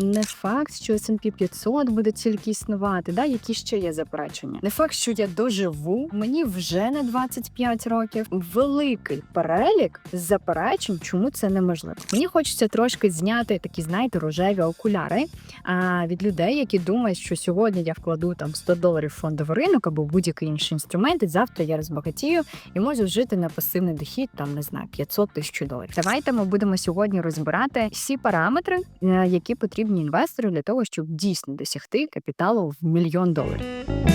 Не факт, що S&P 500 буде тільки існувати, да? які ще є заперечення. Не факт, що я доживу, мені вже не 25 років. Великий перелік заперечень, чому це неможливо. Мені хочеться трошки зняти такі, знаєте, рожеві окуляри а, від людей, які думають, що сьогодні я вкладу там 100 доларів в фондовий ринок або будь-який інший інструмент, і завтра я розбагатію і можу жити на пасивний дохід, там не знаю, 500 тисяч доларів. Давайте ми будемо сьогодні розбирати всі параметри, е, які потрібні інвестору для того, щоб дійсно досягти капіталу в мільйон доларів.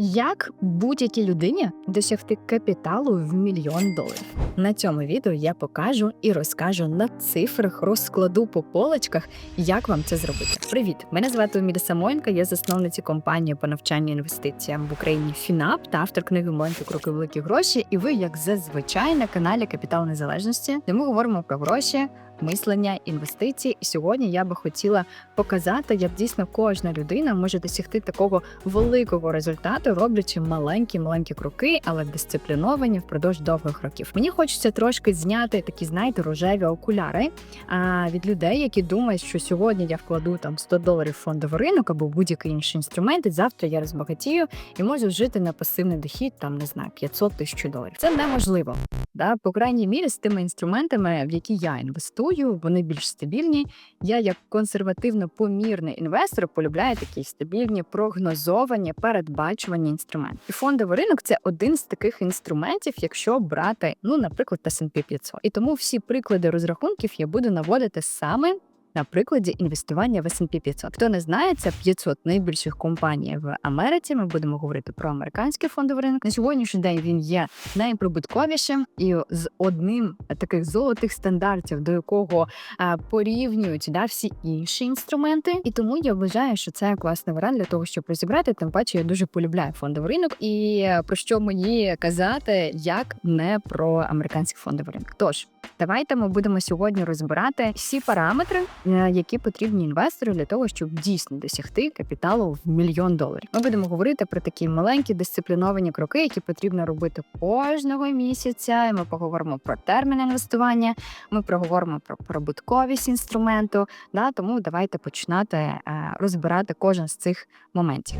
Як будь-якій людині досягти капіталу в мільйон доларів? На цьому відео я покажу і розкажу на цифрах, розкладу по полочках, як вам це зробити. Привіт! Мене звати Уміда Самойнка, я засновниця компанії по навчанню інвестиціям в Україні ФІНАП та автор книги «Маленькі кроки великі гроші. І ви, як зазвичай, на каналі Капітал Незалежності, де ми говоримо про гроші. Мислення інвестицій, і сьогодні я би хотіла показати, як дійсно кожна людина може досягти такого великого результату, роблячи маленькі маленькі кроки, але дисципліновані впродовж довгих років. Мені хочеться трошки зняти такі, знаєте, рожеві окуляри а, від людей, які думають, що сьогодні я вкладу там 100 доларів в фондовий ринок або будь-який інший інструмент, і завтра я розбагатію і можу жити на пасивний дохід, там не знаю, 500 тисяч доларів. Це неможливо. Да, по крайній мірі з тими інструментами, в які я інвестую, вони більш стабільні. Я, як консервативно помірний інвестор, полюбляю такі стабільні, прогнозовані, передбачувані інструменти. І фондовий ринок це один з таких інструментів, якщо брати, ну, наприклад, S&P 500. І тому всі приклади розрахунків я буду наводити саме. На прикладі інвестування в S&P 500. Хто не знає, це 500 найбільших компаній в Америці. Ми будемо говорити про американський фондовий ринок. На сьогоднішній день він є найприбутковішим і з одним таких золотих стандартів, до якого а, порівнюють да, всі інші інструменти. І тому я вважаю, що це класний варіант для того, щоб розібрати. Тим паче я дуже полюбляю фондовий ринок. І е, про що мені казати, як не про американський фондовий ринок. Тож давайте ми будемо сьогодні розбирати всі параметри, е, які потрібні інвестору для того, щоб дійсно досягти капіталу в мільйон доларів. Ми будемо говорити про такі маленькі дисципліновані кроки, які потрібно робити кожного місяця. І Ми поговоримо про термін інвестування. Ми проговоримо про прибутковість інструменту. Да, тому давайте починати е, розбирати кожен з цих моментів.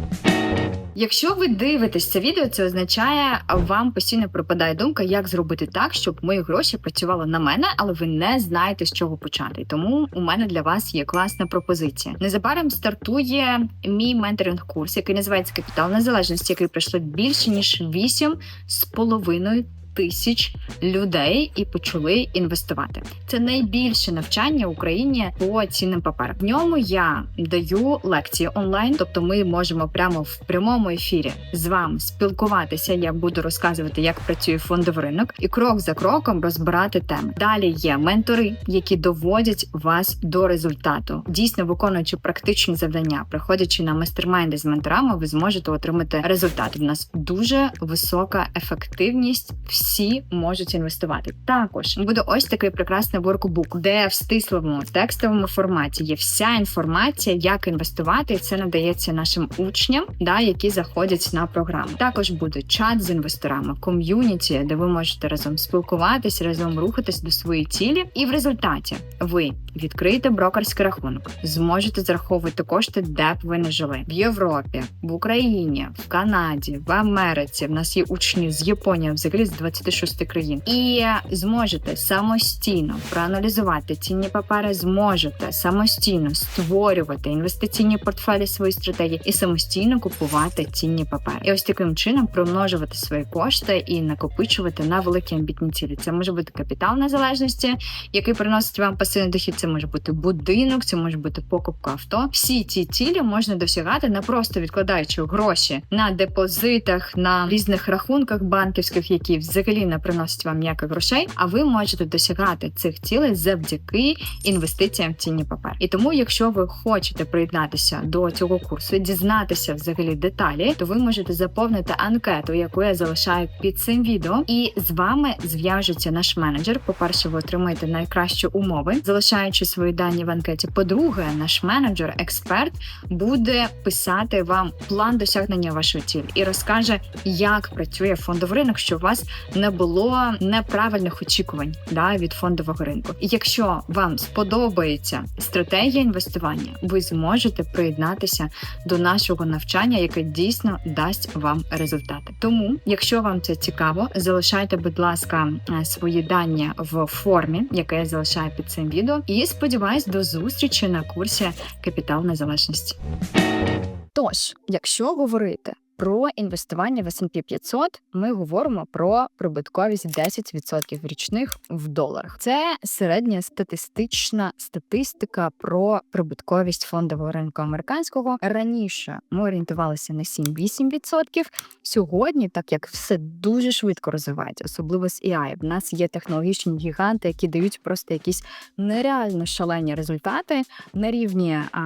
Якщо ви дивитесь це відео, це означає, вам постійно припадає думка, як зробити так, щоб мої гроші працювали на мене, але ви не знаєте, з чого почати. Тому у мене для вас є класна пропозиція. Незабаром стартує мій менторинг курс, який називається Капітал Незалежності, який пройшло більше ніж 8 з половиною тисяч людей і почали інвестувати. Це найбільше навчання в Україні по цінним паперам. В ньому я даю лекції онлайн, тобто ми можемо прямо в прямому ефірі з вами спілкуватися. Я буду розказувати, як працює фондовий ринок, і крок за кроком розбирати теми. Далі є ментори, які доводять вас до результату, дійсно виконуючи практичні завдання, приходячи на майстермайнди з менторами, ви зможете отримати результат. У нас дуже висока ефективність. Всі можуть інвестувати. Також буде ось такий прекрасний воркбук, де в стислому текстовому форматі є вся інформація, як інвестувати, і це надається нашим учням, да, які заходять на програму. Також буде чат з інвесторами, ком'юніті, де ви можете разом спілкуватись, разом рухатись до своєї цілі. І в результаті ви відкриєте брокерський рахунок, зможете зараховувати кошти, де б ви не жили в Європі, в Україні, в Канаді, в Америці. В нас є учні з Японії, взагалі з 26 країн, і зможете самостійно проаналізувати цінні папери, зможете самостійно створювати інвестиційні портфелі свої стратегії і самостійно купувати цінні папери. І ось таким чином примножувати свої кошти і накопичувати на великі амбітні цілі. Це може бути капітал незалежності, який приносить вам пасивний дохід. Це може бути будинок, це може бути покупка авто. Всі ці цілі можна досягати не просто відкладаючи гроші на депозитах, на різних рахунках банківських, які взагалі не приносять вам ніяких грошей. А ви можете досягати цих цілей завдяки інвестиціям в цінні папери. І тому, якщо ви хочете приєднатися до цього курсу, дізнатися взагалі деталі, то ви можете заповнити анкету, яку я залишаю під цим відео, і з вами зв'яжеться наш менеджер. По перше, ви отримаєте найкращі умови, залишаючи свої дані в анкеті. По-друге, наш менеджер, експерт буде писати вам план досягнення вашої цілі і розкаже, як працює фондовий ринок, щоб у вас не було неправильних очікувань да, від фондового ринку. І якщо вам сподобається стратегія інвестування, ви зможете приєднатися до нашого навчання, яке дійсно дасть вам результати. Тому, якщо вам це цікаво, залишайте, будь ласка, е, свої дані в формі, яке я залишаю під цим відео. І сподіваюсь, до зустрічі на курсі Капітал Незалежності. Тож, якщо говорити про інвестування в S&P 500, ми говоримо про прибутковість 10% річних в доларах. Це середня статистична статистика про прибутковість фондового ринку американського. Раніше ми орієнтувалися на 7-8%. Сьогодні, так як все дуже швидко розвивається, особливо з AI, в нас є технологічні гіганти, які дають просто якісь нереально шалені результати на рівні а,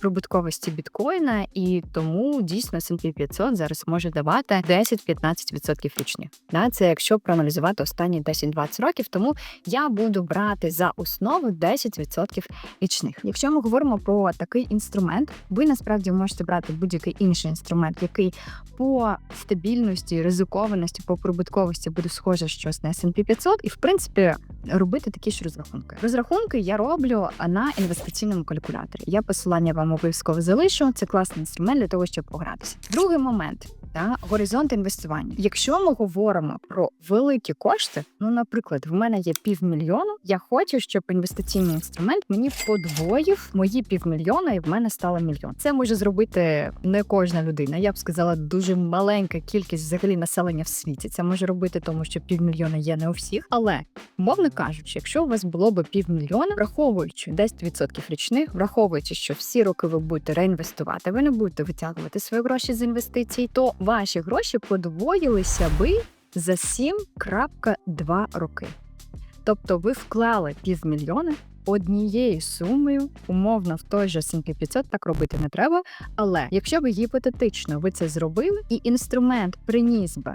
прибутковості біткоїна, і тому дійсно S&P 500 зараз може давати 10-15% річних. Да, це якщо проаналізувати останні 10-20 років, тому я буду брати за основу 10% річних. Якщо ми говоримо про такий інструмент, ви насправді можете брати будь-який інший інструмент, який по стабільності, ризикованості, по прибутковості буде схоже щось на S&P 500, і в принципі робити такі ж розрахунки. Розрахунки я роблю на інвестиційному калькуляторі. Я посилання вам обов'язково залишу. Це класний інструмент для того, щоб погратися. Другий момент brand. Та горизонт інвестування. Якщо ми говоримо про великі кошти, ну наприклад, в мене є півмільйону. Я хочу, щоб інвестиційний інструмент мені подвоїв мої півмільйона, і в мене стало мільйон. Це може зробити не кожна людина. Я б сказала, дуже маленька кількість взагалі населення в світі. Це може робити, тому що півмільйона є не у всіх. Але мовно кажучи, якщо у вас було б півмільйона, враховуючи 10% річних, враховуючи, що всі роки ви будете реінвестувати, ви не будете витягувати свої гроші з інвестицій, то ваші гроші подвоїлися би за 7,2 роки. Тобто ви вклали півмільйона однією сумою, умовно в той же S&P 500, так робити не треба. Але якщо ви гіпотетично ви це зробили, і інструмент приніс би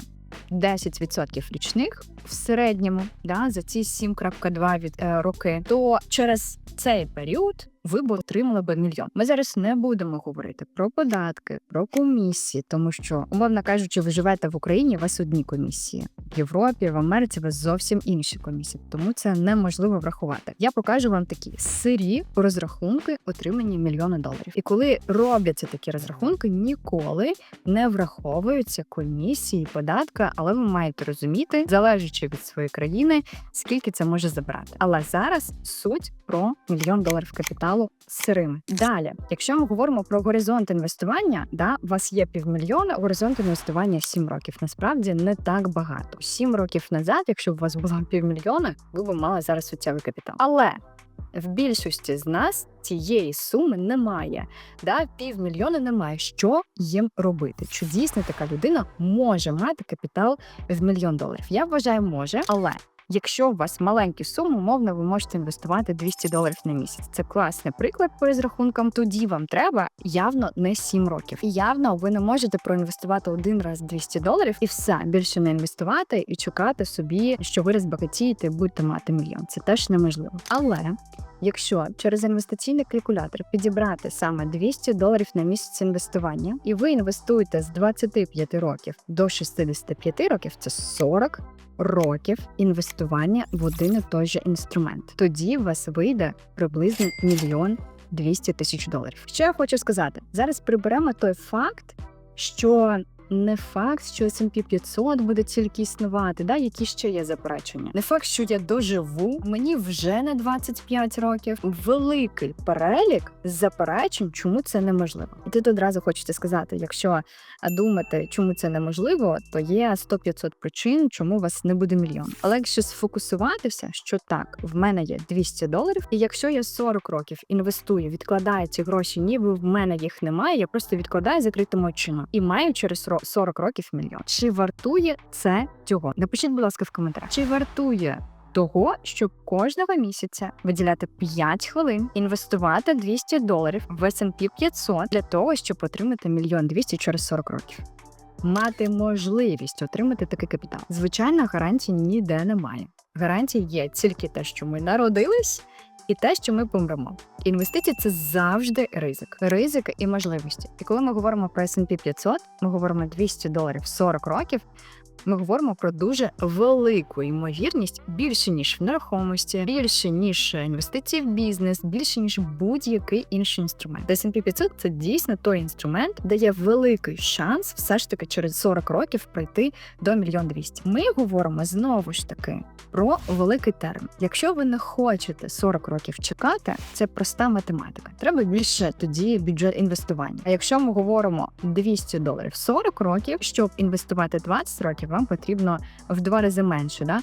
10% річних в середньому да, за ці 7,2 від е, роки, то через цей період ви б отримали би мільйон. Ми зараз не будемо говорити про податки, про комісії, тому що, умовно кажучи, ви живете в Україні, у вас одні комісії. В Європі, в Америці у вас зовсім інші комісії, тому це неможливо врахувати. Я покажу вам такі сирі розрахунки отримання мільйона доларів. І коли робляться такі розрахунки, ніколи не враховуються комісії, податка, але ви маєте розуміти, залежачи від своєї країни, скільки це може забрати. Але зараз суть про мільйон доларів капіталу сирими. Далі, якщо ми говоримо про горизонт інвестування, да, у вас є півмільйона, горизонт інвестування 7 років. Насправді не так багато. 7 років назад, якщо б у вас було півмільйона, ви б мали зараз соціальний капітал. Але в більшості з нас цієї суми немає. Да, Півмільйона немає. Що їм робити? Чи дійсно така людина може мати капітал в мільйон доларів? Я вважаю, може, але Якщо у вас маленькі суми, умовно, ви можете інвестувати 200 доларів на місяць. Це класний приклад по розрахункам. Тоді вам треба явно не 7 років. І явно ви не можете проінвестувати один раз 200 доларів і все більше не інвестувати і чекати собі, що ви розбагатієте і будете мати мільйон. Це теж неможливо. Але Якщо через інвестиційний калькулятор підібрати саме 200 доларів на місяць інвестування, і ви інвестуєте з 25 років до 65 років, це 40 років інвестування в один і той же інструмент. Тоді у вас вийде приблизно мільйон 200 тисяч доларів. Що я хочу сказати? Зараз приберемо той факт, що не факт, що S&P 500 буде тільки існувати, да, які ще є заперечення. Не факт, що я доживу, мені вже не 25 років. Великий перелік заперечень, чому це неможливо. І тут одразу хочете сказати, якщо думати, чому це неможливо, то є 100-500 причин, чому у вас не буде мільйон. Але якщо сфокусуватися, що так, в мене є 200 доларів, і якщо я 40 років інвестую, відкладаю ці гроші, ніби в мене їх немає, я просто відкладаю закритим очима і маю через 40 років мільйон. Чи вартує це цього? Напишіть, будь ласка, в коментарях. Чи вартує того, щоб кожного місяця виділяти 5 хвилин, інвестувати 200 доларів в S&P 500 для того, щоб отримати мільйон 200 через 40 років? Мати можливість отримати такий капітал. Звичайно, гарантій ніде немає. Гарантії є тільки те, що ми народились і те, що ми помремо. Інвестиції це завжди ризик, ризик і можливості. І коли ми говоримо про S&P 500, ми говоримо 200 доларів 40 років. Ми говоримо про дуже велику ймовірність більше ніж в нерухомості, більше ніж інвестиції в бізнес, більше ніж будь-який інший інструмент. S&P 500 – це дійсно той інструмент, де є великий шанс все ж таки через 40 років пройти до мільйон двісті. Ми говоримо знову ж таки про великий термін. Якщо ви не хочете 40 років чекати, це проста математика. Треба більше тоді бюджет інвестування. А якщо ми говоримо 200 доларів 40 років, щоб інвестувати 20 років, вам потрібно в два рази менше. Да?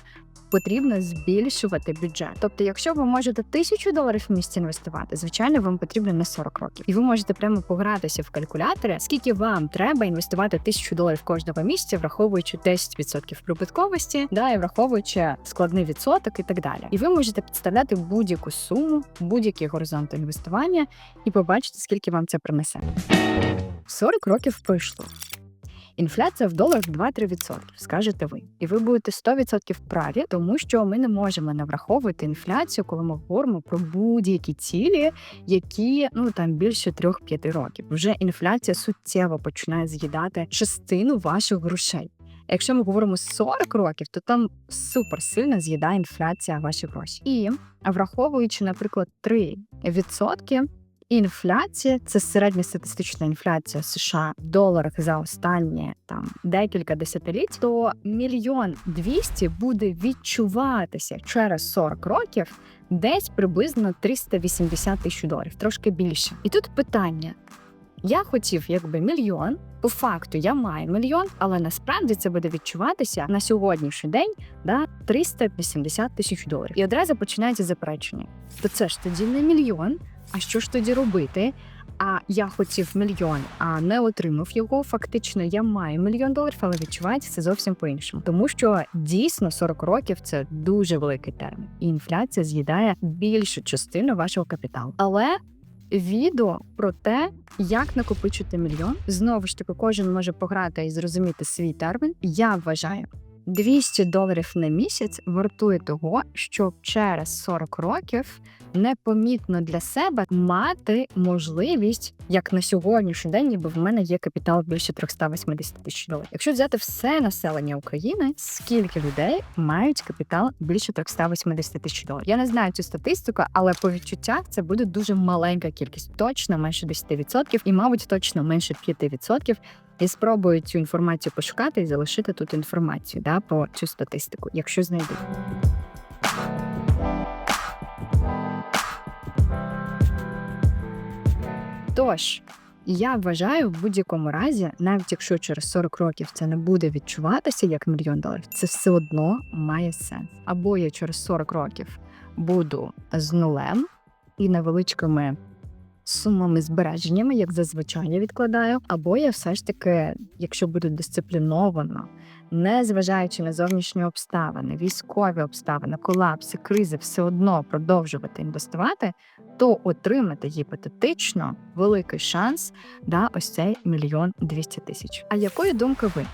Потрібно збільшувати бюджет. Тобто, якщо ви можете тисячу доларів в місяць інвестувати, звичайно, вам потрібно на 40 років, і ви можете прямо погратися в калькуляторі, скільки вам треба інвестувати тисячу доларів кожного місяця, враховуючи 10% прибутковості, да і враховуючи складний відсоток і так далі. І ви можете підставляти будь-яку суму, будь-який горизонт інвестування і побачити, скільки вам це принесе. 40 років пройшло. Інфляція в доларах 2-3%, скажете ви. І ви будете 100% праві, тому що ми не можемо не враховувати інфляцію, коли ми говоримо про будь-які цілі, які ну там більше 3-5 років. Вже інфляція суттєво починає з'їдати частину ваших грошей. Якщо ми говоримо 40 років, то там супер сильно з'їдає інфляція ваші гроші. І враховуючи, наприклад, 3%, Інфляція це середньостатистична інфляція США в доларах за останні там декілька десятиліть, то мільйон двісті буде відчуватися через 40 років десь приблизно 380 тисяч доларів, трошки більше. І тут питання: я хотів якби мільйон. По факту я маю мільйон, але насправді це буде відчуватися на сьогоднішній день да, 380 тисяч доларів. І одразу починається заперечення. То це ж тоді не мільйон. А що ж тоді робити? А я хотів мільйон, а не отримав його. Фактично, я маю мільйон доларів, але відчувається це зовсім по-іншому. Тому що дійсно 40 років це дуже великий термін, і інфляція з'їдає більшу частину вашого капіталу. Але відео про те, як накопичити мільйон, знову ж таки, кожен може пограти і зрозуміти свій термін. Я вважаю. 200 доларів на місяць вартує того, щоб через 40 років непомітно для себе мати можливість, як на сьогоднішній день, ніби в мене є капітал більше 380 тисяч доларів. Якщо взяти все населення України, скільки людей мають капітал більше 380 тисяч доларів? Я не знаю цю статистику, але по відчуттях це буде дуже маленька кількість, точно менше 10%, і, мабуть, точно менше 5%. І спробую цю інформацію пошукати і залишити тут інформацію да, про цю статистику, якщо знайду. Тож, я вважаю, в будь-якому разі, навіть якщо через 40 років це не буде відчуватися як мільйон доларів, це все одно має сенс. Або я через 40 років буду з нулем і невеличкими сумами збереженнями, як зазвичай я відкладаю, або я все ж таки, якщо буду дисципліновано, не зважаючи на зовнішні обставини, військові обставини, колапси, кризи, все одно продовжувати інвестувати, то отримати гіпотетично великий шанс на ось цей мільйон двісті тисяч. А якої думки ви?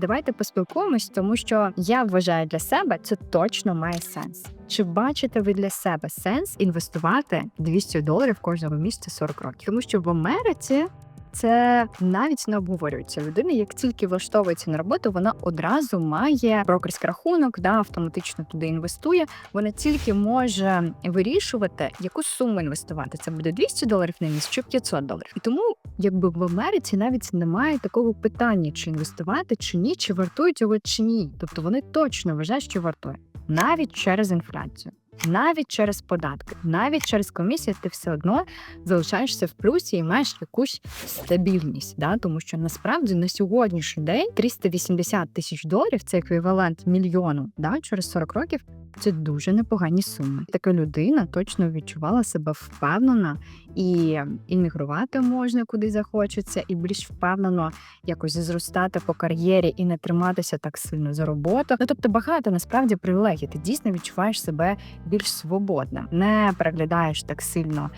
Давайте поспілкуємось, тому що я вважаю для себе це точно має сенс. Чи бачите ви для себе сенс інвестувати 200 доларів кожного місяця 40 років? Тому що в Америці це навіть не обговорюється. Людина, як тільки влаштовується на роботу, вона одразу має брокерський рахунок, да, автоматично туди інвестує. Вона тільки може вирішувати, яку суму інвестувати. Це буде 200 доларів на місяць чи 500 доларів. І тому, якби в Америці навіть немає такого питання, чи інвестувати, чи ні, чи вартують його, чи ні. Тобто вони точно вважають, що вартує навіть через інфляцію навіть через податки, навіть через комісію, ти все одно залишаєшся в плюсі і маєш якусь стабільність. Да? Тому що насправді на сьогоднішній день 380 тисяч доларів це еквівалент мільйону да? через 40 років. Це дуже непогані суми. Така людина точно відчувала себе впевнена і іммігрувати можна куди захочеться, і більш впевнено якось зростати по кар'єрі і не триматися так сильно за роботу. Ну тобто багато насправді привілегій. Ти дійсно відчуваєш себе більш свободним, не переглядаєш так сильно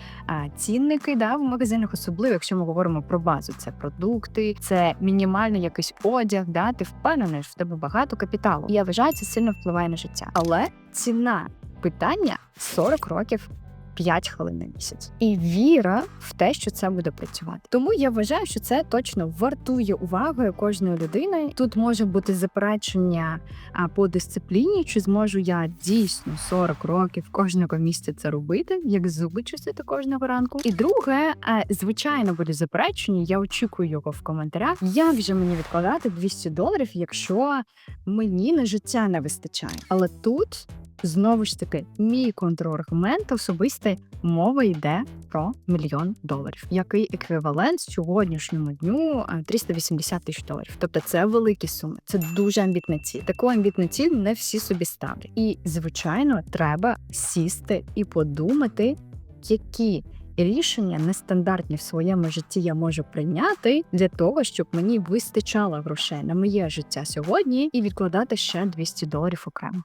цінники да, в магазинах, особливо якщо ми говоримо про базу. Це продукти, це мінімальний якийсь одяг. Да, Ти впевнений, що в тебе багато капіталу. І я вважаю, це сильно впливає на життя. Але ціна питання 40 років 5 хвилин на місяць, і віра в те, що це буде працювати. Тому я вважаю, що це точно вартує уваги кожної людини. Тут може бути заперечення по дисципліні, чи зможу я дійсно 40 років кожного місяця це робити, як зуби чистити кожного ранку. І друге, звичайно, буде заперечення. Я очікую його в коментарях. Як же мені відкладати 200 доларів, якщо мені на життя не вистачає? Але тут знову ж таки мій контраргумент особистий мова йде про мільйон доларів, який еквівалент сьогоднішньому дню е, 380 тисяч доларів. Тобто це великі суми, це дуже амбітна ціль. Таку амбітну ціль не всі собі ставлять. І звичайно, треба сісти і подумати, які. Рішення нестандартні в своєму житті я можу прийняти для того, щоб мені вистачало грошей на моє життя сьогодні і відкладати ще 200 доларів окремо.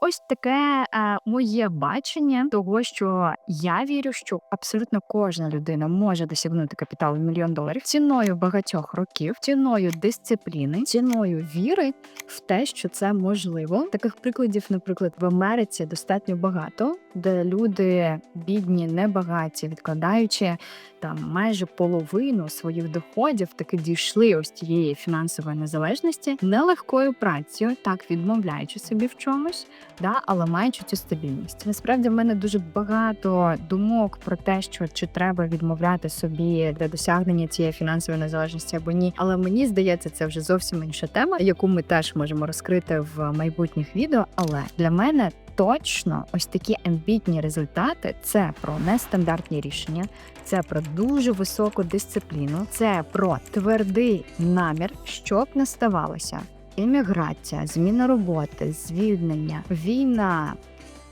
Ось таке е, моє бачення того, що я вірю, що абсолютно кожна людина може досягнути капіталу в мільйон доларів ціною багатьох років, ціною дисципліни, ціною віри в те, що це можливо. Таких прикладів, наприклад, в Америці достатньо багато, де люди бідні, небагаті, відкладаючи там майже половину своїх доходів, таки дійшли ось тієї фінансової незалежності нелегкою працею, так відмовляючи собі в чомусь да, але маючи цю стабільність. Насправді в мене дуже багато думок про те, що чи треба відмовляти собі для досягнення цієї фінансової незалежності або ні. Але мені здається, це вже зовсім інша тема, яку ми теж можемо розкрити в майбутніх відео. Але для мене. Точно, ось такі амбітні результати це про нестандартні рішення, це про дуже високу дисципліну, це про твердий намір, щоб не ставалося імміграція, зміна роботи, звільнення, війна,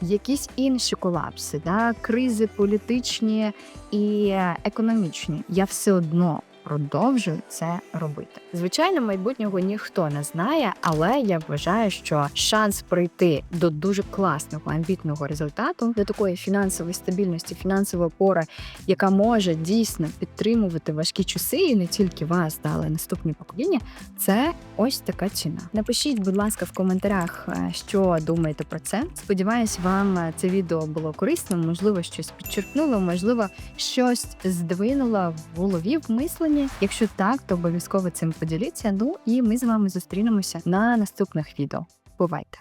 якісь інші колапси, да, кризи політичні і економічні. Я все одно. Продовжую це робити. Звичайно, майбутнього ніхто не знає, але я вважаю, що шанс прийти до дуже класного амбітного результату, до такої фінансової стабільності, фінансової опори, яка може дійсно підтримувати важкі часи, і не тільки вас, але наступні покоління. Це ось така ціна. Напишіть, будь ласка, в коментарях, е, що думаєте про це. Сподіваюсь, вам це відео було корисним, можливо, щось підчеркнуло, можливо, щось здвинуло в голові, в мисленні. Якщо так, то обов'язково цим поділіться. Ну і ми з вами зустрінемося на наступних відео. Бувайте!